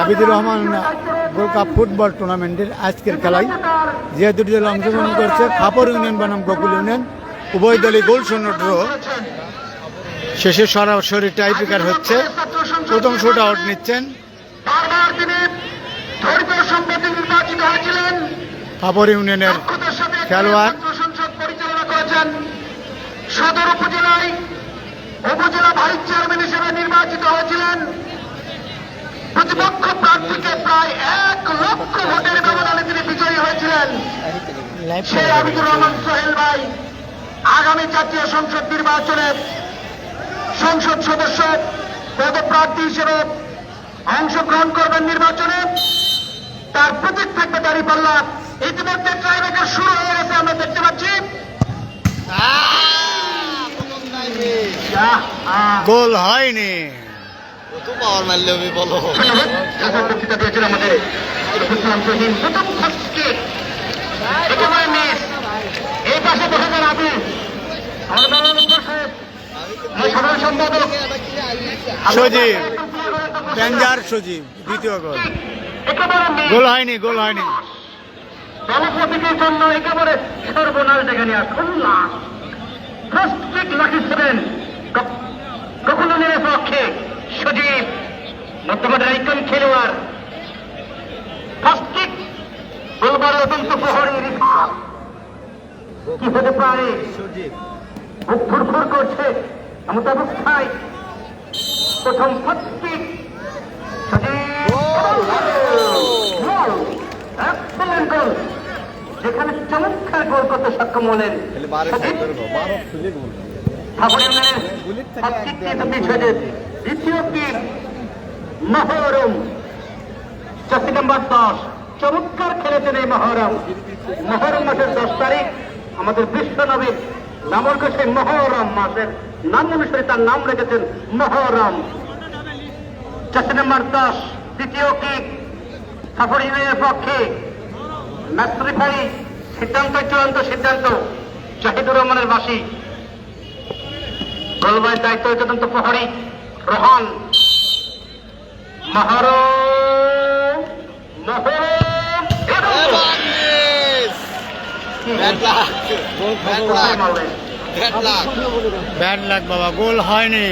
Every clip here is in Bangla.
Abidur Rahman gold cup football টুর্নামেন্টের আজকের খেলায় যে দুটি দল অংশগ্রহণ করছে খাপর ইউনিয়ন বনাম গোকুল ইউনিয়ন। উভয় দলই গোল শূন্য ড্র শেষে সরাসরি টাইপিকার হচ্ছে। প্রথম শুট আউট নিচ্ছেন খাপর ইউনিয়নের খেলোয়াড়। সদর উপজেলায় উপজেলা ভাইস চেয়ারম্যান হিসেবে নির্বাচিত হয়েছিলেন। প্রতিপক্ষ প্রার্থীকে প্রায় এক লক্ষ ভোটের ব্যবধানে তিনি বিজয়ী হয়েছিলেন। সেই আবিদুর রহমান সোহেল ভাই আগামী জাতীয় সংসদ নির্বাচনে সংসদ সদস্য পদপ্রার্থী হিসেবে অংশগ্রহণ করবেন নির্বাচনে। তার প্রতীক থাকবে দাঁড়িপাল্লা ইতিমধ্যে ট্রাইবেকার শুরু হয়ে গেছে আমরা দেখতে পাচ্ছি। গোল হয়নি। কত পাওয়ার মারলে আমি বলো। বক্তৃতা দিয়েছেন আমাদের প্রথম মিস এই পাশে বসে যান আপনি আমাদের বাংলাদেশ সাহেব আমি সাধারণ সম্পাদক সজীব ডেঞ্জার সজীব দ্বিতীয় গোল একেবারে মিস গোল হয়নি গোল হয়নি। জন্য একেবারে সর্বনাশ ডেকে নিয়ে আসুন ফার্স্ট কিক লাগিয়েছিলেন কখনো নেড়ে পক্ষে। সজীব বর্তমানে আইকন খেলোয়াড়। ফার্স্ট কিক গোলবার অত্যন্ত প্রহরী কি হতে পারে? বুক ফুরফুর করছে এমন অবস্থায় প্রথম ফার্স্ট কিক যেখানে চমৎকার গোল করতে সক্ষম হলেন সজীব দ্বিতীয় মহরম। চাষি নাম্বার দশ, চমৎকার খেলেছেন এই মহরম। মহরম মাসের দশ তারিখ, আমাদের বিশ্ব নবী নামক সেই মহরম মাসের নাম অনুসারে তার নাম রেখেছেন মহরম। চাষি নাম্বার দশ, দ্বিতীয় কিক, সাফর ইউনিয়নের পক্ষে ম্যাচ সিদ্ধান্ত, চূড়ান্ত সিদ্ধান্ত জাহিদুর রহমানের বাসী। গোলবাইয়ের দায়িত্ব তদন্ত প্রহরী। রোহান মহর ব্যাট লাগ বাবা। গোল হয়নি।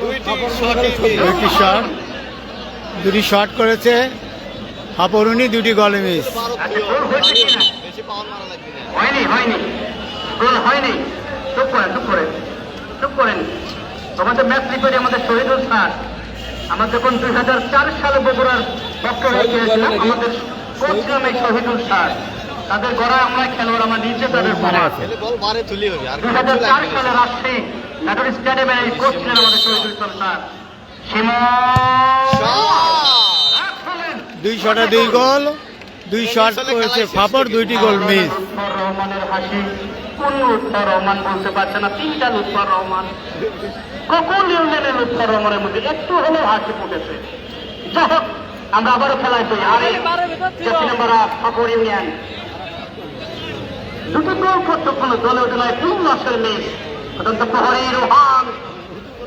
দুইটি শটই শট দুটি শট করেছে হাপরুনি দুটি গলে মিস স্যার আমরা যখন দুই হাজার চার সালে বগুড়ার পক্ষে হয়ে গিয়েছিলাম আমাদের কোচ ছিলাম এই শহীদুল স্যার তাদের গড়ায় আমরা খেলোয়াড় আমরা নিজে তাদের হবে আর দুই হাজার চার সালে রাজশাহী নাটোর স্টেডিয়ামে এই কোচ ছিলেন আমাদের শহীদুল ইসলাম স্যার। সীমন দুই শটে দুই গোল। দুই শট করেছে ফাপড় দুইটি গোল মিস। রহমানের হাসি কোন লুৎফর রহমান বলতে পারছে না তিনটা লুৎফর রহমান। কখন ইউনিয়নের লুৎফর রহমানের মধ্যে একটু হলেও হাসি ফুটেছে। যাই হোক আমরা আবারও খেলায় যাই আরে জাতি নাম্বার ইউনিয়ন। দুটো গোল করতে কোনো দলে ওঠে নয় তিন মাসের মেয়ে অত্যন্ত প্রহরী রোহান।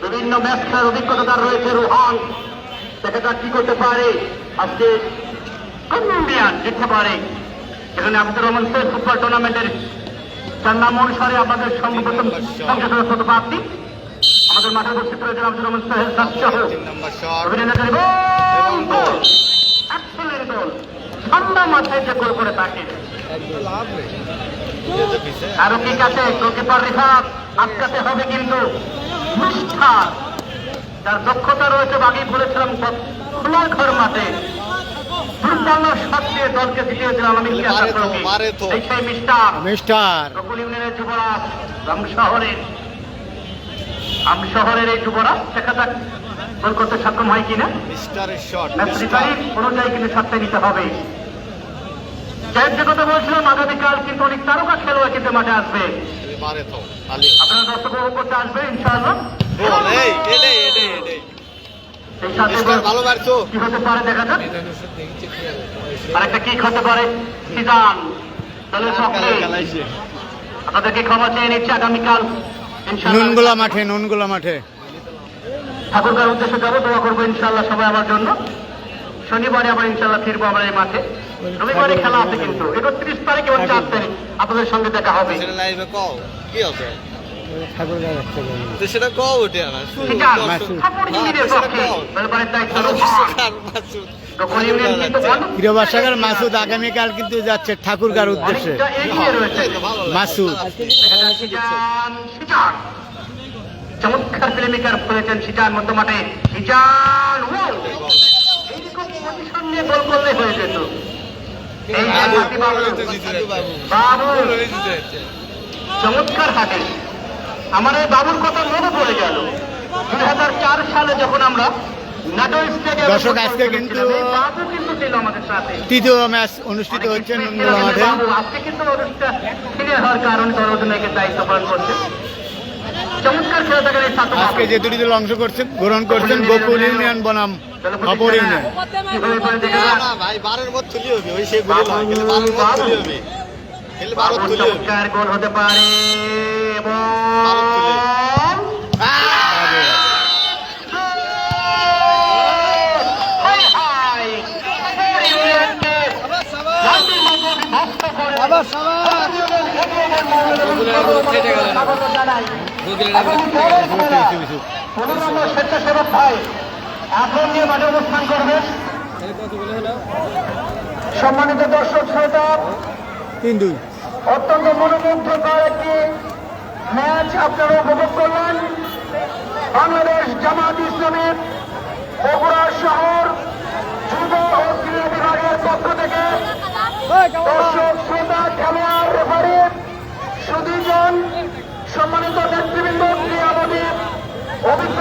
বিভিন্ন ম্যাচ খেলার অভিজ্ঞতা তার রয়েছে রোহান। দেখা যাক কি করতে পারে। আজকে কলম্বিয়ান জিততে পারে। এখানে আব্দুর রহমান সৈয়দ ফুটবল টুর্নামেন্টের তার নাম অনুসারে আমাদের সর্বপ্রথম সংসদ সদস্য প্রার্থী আমাদের মাঠে উপস্থিত রয়েছেন আব্দুর রহমান সোহেল সহ অভিনন্দন গোল। এক্সেলেন্ট গোল। ঠান্ডা মাথায় যে গোল করে থাকে আরও কি আছে গোলকিপার রিফাত। আটকাতে হবে কিন্তু মিস্টার যার দক্ষতা রয়েছে বাকি বলেছিলাম খোলা ঘর মাঠে। আমি সেই মিস্টার। মিস্টার। রকুল ইউনিয়নের যুবরাজ এই যুবরাজ দেখা যাক গোল করতে সক্ষম হয় কিনা। মিস্টারের শট অনুযায়ী কিন্তু ছাড়তে নিতে হবে। জয়ের যে কথা বলছিলাম আগামীকাল কিন্তু অনেক তারকা খেলোয়াড় কিন্তু মাঠে আসবে। আপনারা দর্শক উপভোগ করতে আসবে ইনশাআল্লাহ গোল এই এলে এলে এলে সেই সাথে ভালো মারছো। কি হতে পারে দেখা যাক? আরেকটা কি হতে পারে। সিজান দলের পক্ষে আপনাদেরকে ক্ষমা চেয়ে নিচ্ছে আগামীকাল। নুনগুলা মাঠে নুনগুলা মাঠে। ঠাকুরগার উদ্দেশ্যে যাব দোয়া করব ইনশাআল্লাহ সবাই আমার জন্য। শনিবারে আবার ইনশাল্লাহ ফিরবো আমরা এই মাঠে। রবিবারে খেলা আছে কিন্তু। একত্রিশ তারিখ এবং চার তারিখ। আপনাদের সঙ্গে দেখা হবে। তো সেটা কও ওঠে না শুনুন হ্যাঁ, প্রিয় মাসুদ আগামীকাল কিন্তু যাচ্ছে ঠাকুরগার উদ্দেশ্যে। মাসুদ। চমৎকার প্রেমিকার! এইরকম পজিশন নিয়ে গোল করলে হয়ে যেত এই বাবু, যাচ্ছে। চমৎকার হাতে আমার এই বাবুর কথা মনে পড়ে গেল। দুই হাজার চার সালে যখন আমরা দর্শক, আজকে কিন্তু- খেলেছিলাম, এই বাবু কিন্তু ছিল আমাদের সাথে। তৃতীয় ম্যাচ অনুষ্ঠিত হচ্ছে মাঠে। আজকে যে দুটি দল অংশ করছে গ্রহণ করছেন গোকুল ইউনিয়ন বনাম খবর ইউনিয়ন। চমৎকার গোল হতে পারে। পনেরো স্বেচ্ছাসেবক ভাই এখন নিয়ে মাঠে অনুষ্ঠান করবেন সম্মানিত দর্শক শ্রোতা তিন দুই। অত্যন্ত মনোমুগ্ধকর একটি ম্যাচ আপনারা উপভোগ করলেন। বাংলাদেশ জামাত ইসলামের বগুড়া শহর যুব ও ক্রীড়া বিভাগের পক্ষ থেকে দর্শক, শ্রোতা, খেলোয়াড় রেফারি সুদীজন সম্মানিত নেতৃবৃন্দ ক্রীড়ামন্ত্রী অভিজ্ঞ